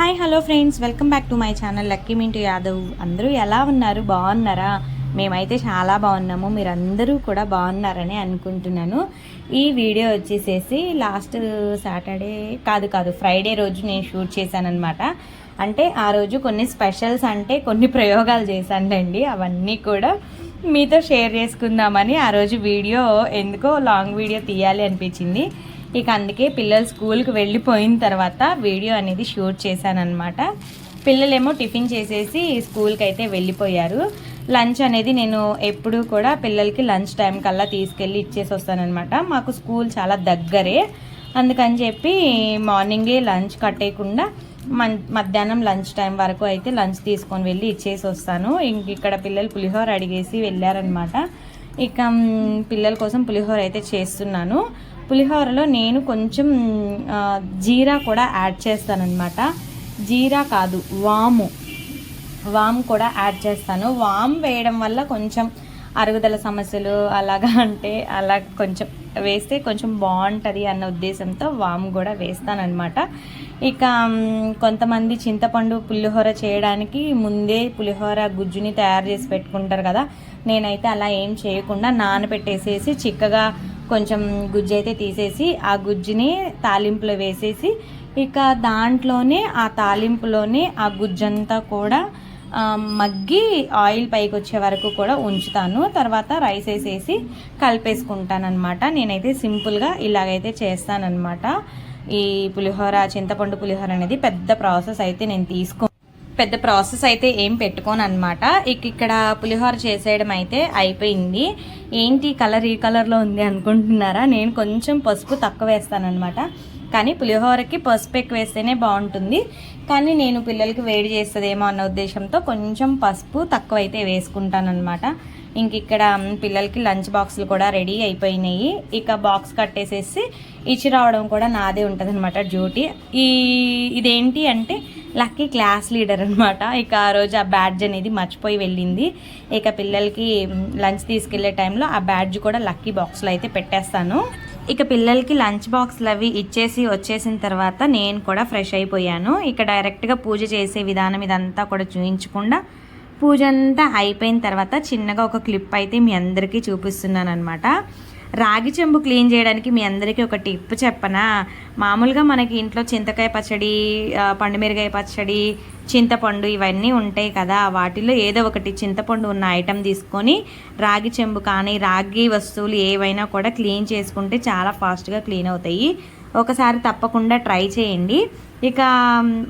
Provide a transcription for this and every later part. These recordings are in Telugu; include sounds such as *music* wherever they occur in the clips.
Hi hello friends. Welcome back to my channel lucky Mintu Yadav. అందరూ ఎలా ఉన్నారు? బాగున్నారా? మేమైతే చాలా బాగున్నాము. మీరందరూ కూడా బాగున్నారని అనుకుంటున్నాను. ఈ వీడియో వచ్చేసేసి లాస్ట్ సాటర్డే కాదు కాదు ఫ్రైడే రోజు నేను షూట్ చేశానమాట అంటే ఆ రోజు కొన్ని స్పెషల్స్ అంటే కొన్ని ప్రయోగాలు చేశానండి అవన్నీ కూడా మీతో షేర్ చేసుకుందామని ఆ రోజు వీడియో ఎందుకో లాంగ్ వీడియో తీయాలి అనిపించింది. ఇక అందుకే పిల్లలు స్కూల్కి వెళ్ళిపోయిన తర్వాత వీడియో అనేది షూట్ చేశానమాట పిల్లలేమో టిఫిన్ చేసేసి స్కూల్కి అయితే వెళ్ళిపోయారు. లంచ్ అనేది నేను ఎప్పుడూ కూడా పిల్లలకి లంచ్ టైం కల్లా తీసుకెళ్ళి ఇచ్చేసి వస్తానన్నమాట మాకు స్కూల్ చాలా దగ్గరే. అందుకని చెప్పి మార్నింగే లంచ్ కట్టేయకుండా మన్ మధ్యాహ్నం లంచ్ టైం వరకు అయితే లంచ్ తీసుకొని వెళ్ళి ఇచ్చేసి వస్తాను ఇంక ఇక్కడ పిల్లలు పులిహోర అడిగేసి వెళ్ళారనమాట ఇక పిల్లల కోసం పులిహోర అయితే చేస్తున్నాను. పులిహోరలో నేను కొంచెం జీరా కూడా యాడ్ చేస్తానన్నమాట. జీరా కాదు వాము. వామ్ కూడా యాడ్ చేస్తాను. వామ్ వేయడం వల్ల కొంచెం అరుగుదల సమస్యలు అలాగా *laughs* అంటే అలా కొంచెం వేస్తే కొంచెం బాగుంటుంది అన్న ఉద్దేశంతో వామ్ కూడా వేస్తానన్నమాట. ఇక కొంతమంది చింతపండు పులిహోర చేయడానికి ముందే పులిహోర గుజ్జుని తయారు చేసి పెట్టుకుంటారు కదా. నేనైతే అలా ఏం చేయకుండా నానబెట్టేసేసి చిక్కగా కొంచెం గుజ్జు అయితే తీసేసి ఆ గుజ్జుని తాలింపులో వేసేసి ఇక దాంట్లోనే ఆ తాలింపులోనే ఆ గుజ్జంతా కూడా మగ్గి ఆయిల్ పైకి వచ్చే వరకు కూడా ఉంచుతాను. తర్వాత రైస్ వేసేసి కలిపేసుకుంటానమాట నేనైతే సింపుల్గా ఇలాగైతే చేస్తానన్నమాట. ఈ పులిహోర చింతపండు పులిహోర అనేది పెద్ద ప్రాసెస్ అయితే నేను తీసుకో పెద్ద ప్రాసెస్ అయితే ఏం పెట్టుకోను అనమాట ఇక ఇక్కడ పులిహోర చేసేయడం అయితే అయిపోయింది. ఏంటి కలర్ ఈ కలర్లో ఉంది అనుకుంటున్నారా? నేను కొంచెం పసుపు తక్కువ వేస్తానన్నమాట. కానీ పులిహోరకి పసుపు ఎక్కువ వేస్తేనే బాగుంటుంది. కానీ నేను పిల్లలకి వేడి చేస్తుందేమో అన్న ఉద్దేశంతో కొంచెం పసుపు తక్కువ అయితే వేసుకుంటానన్నమాట. ఇంక ఇక్కడ పిల్లలకి లంచ్ బాక్సులు కూడా రెడీ అయిపోయినాయి. ఇక బాక్స్ కట్టేసేసి ఇచ్చి రావడం కూడా నాదే ఉంటుంది అనమాట డ్యూటీ. ఈ ఇదేంటి అంటే లక్కీ క్లాస్ లీడర్ అనమాట ఇక ఆ రోజు ఆ బ్యాడ్జ్ అనేది మర్చిపోయి వెళ్ళింది. ఇక పిల్లలకి లంచ్ తీసుకెళ్ళే టైంలో ఆ బ్యాడ్జ్ కూడా లక్కీ బాక్స్లో అయితే పెట్టేస్తాను. ఇక పిల్లలకి లంచ్ బాక్స్లు అవి ఇచ్చేసి వచ్చేసిన తర్వాత నేను కూడా ఫ్రెష్ అయిపోయాను. ఇక డైరెక్ట్గా పూజ చేసే విధానం ఇదంతా కూడా చూయించకుండా పూజ అంతా అయిపోయిన తర్వాత చిన్నగా ఒక క్లిప్ అయితే మీ అందరికీ చూపిస్తున్నాను అనమాట రాగి చెంబు క్లీన్ చేయడానికి మీ అందరికీ ఒక టిప్ చెప్పనా? మామూలుగా మనకి ఇంట్లో చింతకాయ పచ్చడి ఆ, పండుమిరకాయ పచ్చడి చింతపండు ఇవన్నీ ఉంటాయి కదా. వాటిలో ఏదో ఒకటి చింతపండు ఉన్న ఐటెం తీసుకొని రాగి చెంబు కానీ రాగి వస్తువులు ఏవైనా కూడా క్లీన్ చేసుకుంటే చాలా ఫాస్ట్గా క్లీన్ అవుతాయి. ఒకసారి తప్పకుండా ట్రై చేయండి. ఇక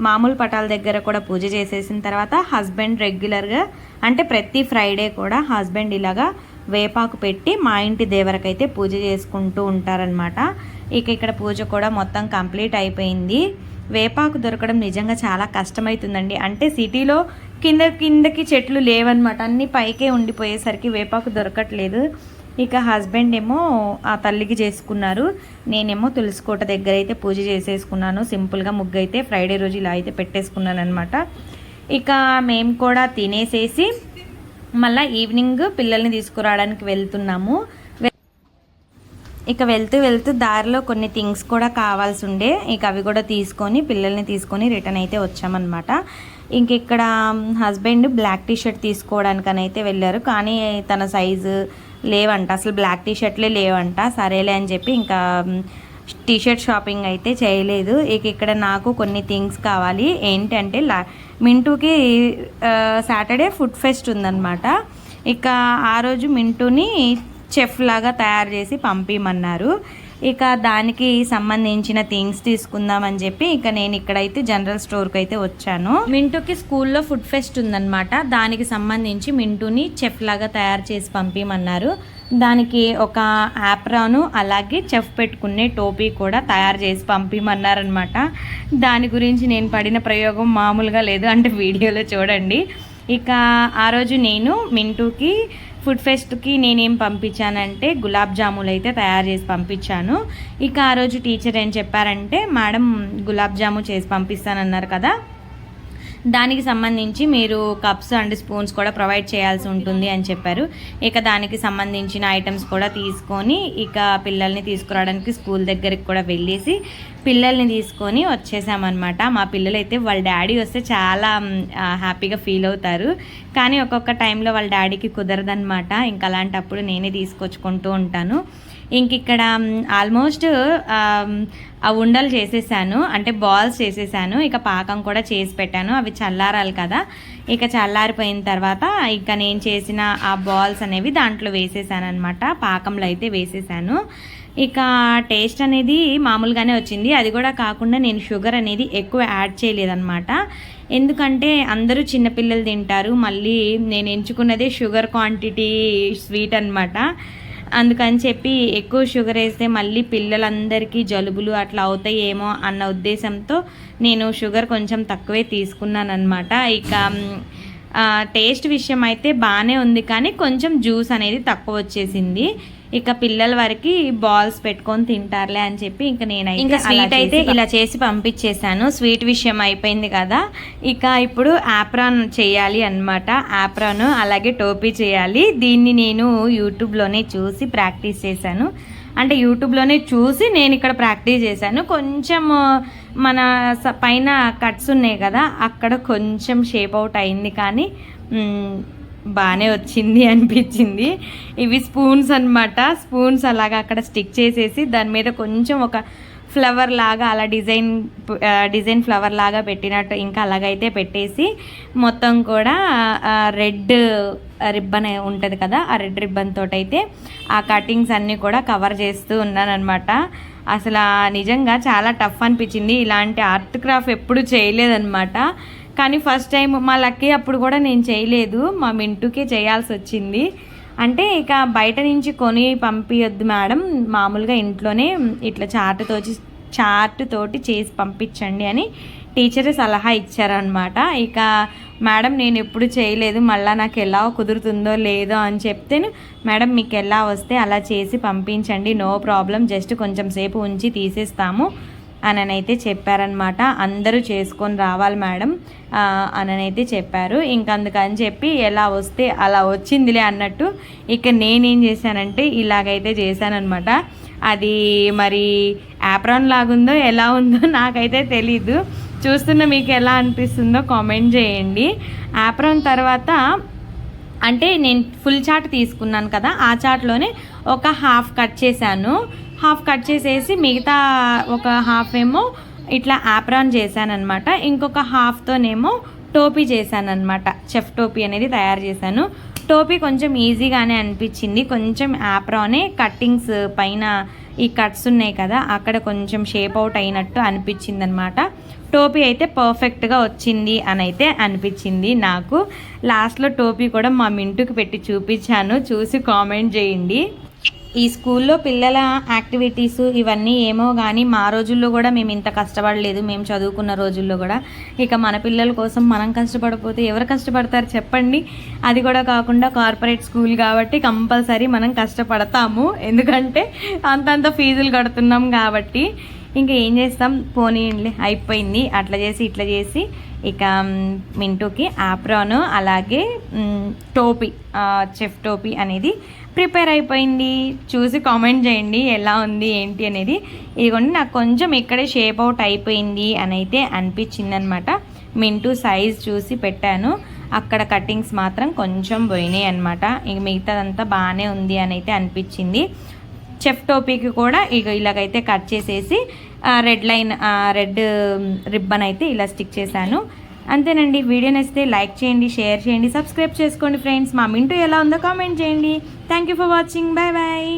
మామూలు పటాల దగ్గర కూడా పూజ చేసేసిన తర్వాత హస్బెండ్ రెగ్యులర్గా అంటే ప్రతి ఫ్రైడే కూడా హస్బెండ్ ఇలాగా వేపాకు పెట్టి మా ఇంటి దేవరకైతే పూజ చేసుకుంటూ ఉంటారనమాట ఇక ఇక్కడ పూజ కూడా మొత్తం కంప్లీట్ అయిపోయింది. వేపాకు దొరకడం నిజంగా చాలా కష్టమవుతుందండి అంటే సిటీలో కింద కిందకి చెట్లు లేవన్నమాట. అన్నీ పైకే ఉండిపోయేసరికి వేపాకు దొరకట్లేదు. ఇక హస్బెండ్ ఏమో ఆ తల్లికి చేసుకున్నారు. నేనేమో తులసికోట దగ్గర అయితే పూజ చేసేసుకున్నాను. సింపుల్గా ముగ్గు అయితే ఫ్రైడే రోజు ఇలా అయితే పెట్టేసుకున్నాను అనమాట ఇక మేము కూడా తినేసేసి మళ్ళీ ఈవినింగ్ పిల్లల్ని తీసుకురావడానికి వెళ్తున్నాము. ఇక వెళ్తూ వెళ్తూ దారిలో కొన్ని థింగ్స్ కూడా కావాల్సి ఉండే ఇక అవి కూడా తీసుకొని పిల్లల్ని తీసుకొని రిటర్న్ అయితే వచ్చామన్నమాట. ఇంక ఇక్కడ హస్బెండ్ బ్లాక్ టీ షర్ట్ తీసుకోవడానికని అయితే వెళ్ళారు. కానీ తన సైజు లేవంట. అసలు బ్లాక్ టీ షర్ట్లే లేవంట. సరేలే అని చెప్పి ఇంకా టీ షర్ట్ షాపింగ్ అయితే చేయలేదు. ఇక ఇక్కడ నాకు కొన్ని థింగ్స్ కావాలి. ఏంటంటే లా మింటూకి సాటర్డే ఫుడ్ ఫెస్ట్ ఉందన్నమాట. ఇక ఆ రోజు మింటూని చెఫ్ లాగా తయారు చేసి పంపించమన్నారు ఇక దానికి సంబంధించిన థింగ్స్ తీసుకుందామని చెప్పి ఇక నేను ఇక్కడైతే జనరల్ స్టోర్కి అయితే వచ్చాను. మింటూకి స్కూల్లో ఫుడ్ ఫెస్ట్ ఉందన్నమాట. దానికి సంబంధించి మింటూని చెఫ్ లాగా తయారు చేసి పంపించమన్నారు దానికి ఒక యాప్రాను అలాగే చెఫ్ పెట్టుకునే టోపీ కూడా తయారు చేసి పంపించమన్నారనమాట దాని గురించి నేను పడిన ప్రయోగం మామూలుగా లేదు అంటే వీడియోలో చూడండి. ఇక ఆ రోజు నేను మింటూకి ఫుడ్ ఫెస్ట్కి నేనేం పంపించానంటే గులాబ్ జాములు అయితే తయారు చేసి పంపించాను. ఇక ఆ రోజు టీచర్ ఏం చెప్పారంటే మేడం గులాబ్ జాము చేసి పంపిస్తానన్నారు కదా దానికి సంబంధించి మీరు కప్స్ అండ్ స్పూన్స్ కూడా ప్రొవైడ్ చేయాల్సి ఉంటుంది అని చెప్పారు. ఇక దానికి సంబంధించిన ఐటమ్స్ కూడా తీసుకొని ఇక పిల్లల్ని తీసుకురావడానికి స్కూల్ దగ్గరికి కూడా వెళ్ళేసి పిల్లల్ని తీసుకొని వచ్చేసామన్నమాట. మా పిల్లలైతే వాళ్ళ డాడీ వస్తే చాలా హ్యాపీగా ఫీల్ అవుతారు. కానీ ఒక్కొక్క టైంలో వాళ్ళ డాడీకి కుదరదనమాట ఇంకా అలాంటప్పుడు నేనే తీసుకొచ్చుకుంటూ ఉంటాను. ఇంక ఇక్కడ ఆల్మోస్ట్ ఆ ఉండలు చేసేసాను. అంటే బాల్స్ చేసేసాను. ఇక పాకం కూడా చేసి పెట్టాను. అవి చల్లారాలి కదా. ఇక చల్లారిపోయిన తర్వాత ఇక నేను చేసిన ఆ బాల్స్ అనేవి దాంట్లో వేసేసాను అనమాట పాకంలో అయితే వేసేసాను. ఇక టేస్ట్ అనేది మామూలుగానే వచ్చింది. అది కూడా కాకుండా నేను షుగర్ అనేది ఎక్కువ యాడ్ చేయలేదన్నమాట. ఎందుకంటే అందరూ చిన్నపిల్లలు తింటారు. మళ్ళీ నేను ఎంచుకున్నదే షుగర్ క్వాంటిటీ స్వీట్ అన్నమాట. అందుకని చెప్పి ఎక్కువ షుగర్ వేస్తే మళ్ళీ పిల్లలందరికీ జలుబులు అట్లా అవుతాయేమో అన్న ఉద్దేశంతో నేను షుగర్ కొంచెం తక్కువే తీసుకున్నాను అనమాట ఇక టేస్ట్ విషయం అయితే బాగానే ఉంది కానీ కొంచెం జ్యూస్ అనేది తక్కువ వచ్చేసింది. ఇక పిల్లల వరకు బాల్స్ పెట్టుకొని తింటారులే అని చెప్పి ఇంకా నేనైతే ఇంకా స్వీట్ అయితే ఇలా చేసి పంపించేశాను. స్వీట్ విషయం అయిపోయింది కదా. ఇక ఇప్పుడు యాప్రాన్ చేయాలి అన్నమాట. యాప్రాన్ అలాగే టోపీ చేయాలి. దీన్ని నేను యూట్యూబ్లోనే చూసి ప్రాక్టీస్ చేశాను. అంటే యూట్యూబ్లోనే చూసి నేను ఇక్కడ ప్రాక్టీస్ చేశాను. కొంచెం మన పైన కట్స్ ఉన్నాయి కదా అక్కడ కొంచెం షేప్ అవుట్ అయింది కానీ బాగానే వచ్చింది అనిపించింది. ఇవి స్పూన్స్ అనమాట స్పూన్స్ అలాగా అక్కడ స్టిక్ చేసేసి దాని మీద కొంచెం ఒక ఫ్లవర్ లాగా అలా డిజైన్ డిజైన్ ఫ్లవర్ లాగా పెట్టినట్టు ఇంకా అలాగైతే పెట్టేసి మొత్తం కూడా రెడ్ రిబ్బన్ ఉంటుంది కదా ఆ రెడ్ రిబ్బన్ తోటైతే ఆ కటింగ్స్ అన్నీ కూడా కవర్ చేస్తూ ఉన్నానమాట అసలు ఆ నిజంగా చాలా టఫ్ అనిపించింది. ఇలాంటి ఆర్ట్ క్రాఫ్ట్ ఎప్పుడు చేయలేదన్నమాట. కానీ ఫస్ట్ టైం మా లక్కీ అప్పుడు కూడా నేను చేయలేదు. మా మింటూకే చేయాల్సి వచ్చింది. అంటే ఇక బయట నుంచి కొని పంపించొద్దు మేడం. మామూలుగా ఇంట్లోనే ఇట్లా చార్ట్ తోచి చార్ట్ తోటి చేసి పంపించండి అని టీచర్ సలహా ఇచ్చారనమాట ఇక మేడం నేను ఎప్పుడు చేయలేదు. మళ్ళీ నాకు ఎలా కుదురుతుందో లేదో అని చెప్తే మేడం మీకు ఎలా వస్తే అలా చేసి పంపించండి. No problem. జస్ట్ కొంచెం సేపు ఉంచి తీసేస్తాము. అననైతే చెప్పారనమాట అందరూ చేసుకొని రావాలి మేడం. అననైతే చెప్పారు. ఇంక అందుకని చెప్పి ఎలా వస్తే అలా వచ్చిందిలే అన్నట్టు ఇక నేనేం చేశానంటే ఇలాగైతే చేశాననమాట అది మరి యాప్రాన్ లాగుందో ఎలా ఉందో *laughs* నాకైతే తెలీదు. చూస్తున్న మీకు ఎలా అనిపిస్తుందో కామెంట్ చేయండి. యాప్రాన్ తర్వాత అంటే నేను ఫుల్ చాట్ తీసుకున్నాను కదా ఆ చాట్లోనే ఒక హాఫ్ కట్ చేశాను. హాఫ్ కట్ చేసేసి మిగతా ఒక హాఫ్ ఏమో ఇట్లా యాప్రాన్ చేశాను అనమాట ఇంకొక హాఫ్తోనేమో టోపీ చేశానమాట చెఫ్ టోపీ అనేది తయారు చేశాను. టోపీ కొంచెం ఈజీగానే అనిపించింది. కొంచెం యాప్రానే కట్టింగ్స్ పైన ఈ కట్స్ ఉన్నాయి కదా అక్కడ కొంచెం షేప్ అవుట్ అయినట్టు అనిపించింది అనమాట టోపీ అయితే పర్ఫెక్ట్గా వచ్చింది అని అయితే అనిపించింది నాకు. లాస్ట్లో టోపీ కూడా మా మింటుకి పెట్టి చూపించాను. చూసి కామెంట్ చేయండి. ఈ స్కూల్లో పిల్లల యాక్టివిటీస్ ఇవన్నీ ఏమో కానీ మా రోజుల్లో కూడా మేము ఇంత కష్టపడలేదు. మేము చదువుకున్న రోజుల్లో కూడా. ఇక మన పిల్లల కోసం మనం కష్టపడకపోతే ఎవరు కష్టపడతారు చెప్పండి. అది కూడా కాకుండా కార్పొరేట్ స్కూల్ కాబట్టి కంపల్సరీ మనం కష్టపడతాము. ఎందుకంటే అంతంత ఫీజులు కడుతున్నాం కాబట్టి ఇంకా ఏం చేస్తాం? పోనీ అయిపోయింది. అట్లా చేసి ఇట్లా చేసి ఇక మింటూకి ఆప్రాన్ అలాగే టోపీ చెఫ్ టోపీ అనేది ప్రిపేర్ అయిపోయింది. చూసి కామెంట్ చేయండి ఎలా ఉంది ఏంటి అనేది. ఇదిగోండి నాకు కొంచెం ఇక్కడే షేప్ అవుట్ అయిపోయింది అని అయితే అనిపించింది అనమాట మింటూ సైజ్ చూసి పెట్టాను. అక్కడ కటింగ్స్ మాత్రం కొంచెం పోయినాయి అనమాట ఇక మిగతాదంతా బాగానే ఉంది అని అయితే అనిపించింది. చెఫ్ టోపీకి కూడా ఇక ఇలాగైతే కట్ చేసేసి రెడ్ లైన్ రెడ్ రిబ్బన్ అయితే ఇలా స్టిక్ చేశాను. అంతేనండి. వీడియో నచ్చితే లైక్ చేయండి షేర్ చేయండి సబ్స్క్రైబ్ చేసుకోండి ఫ్రెండ్స్. మా మింటూ ఎలా ఉందో కామెంట్ చేయండి. Thank you for watching. Bye bye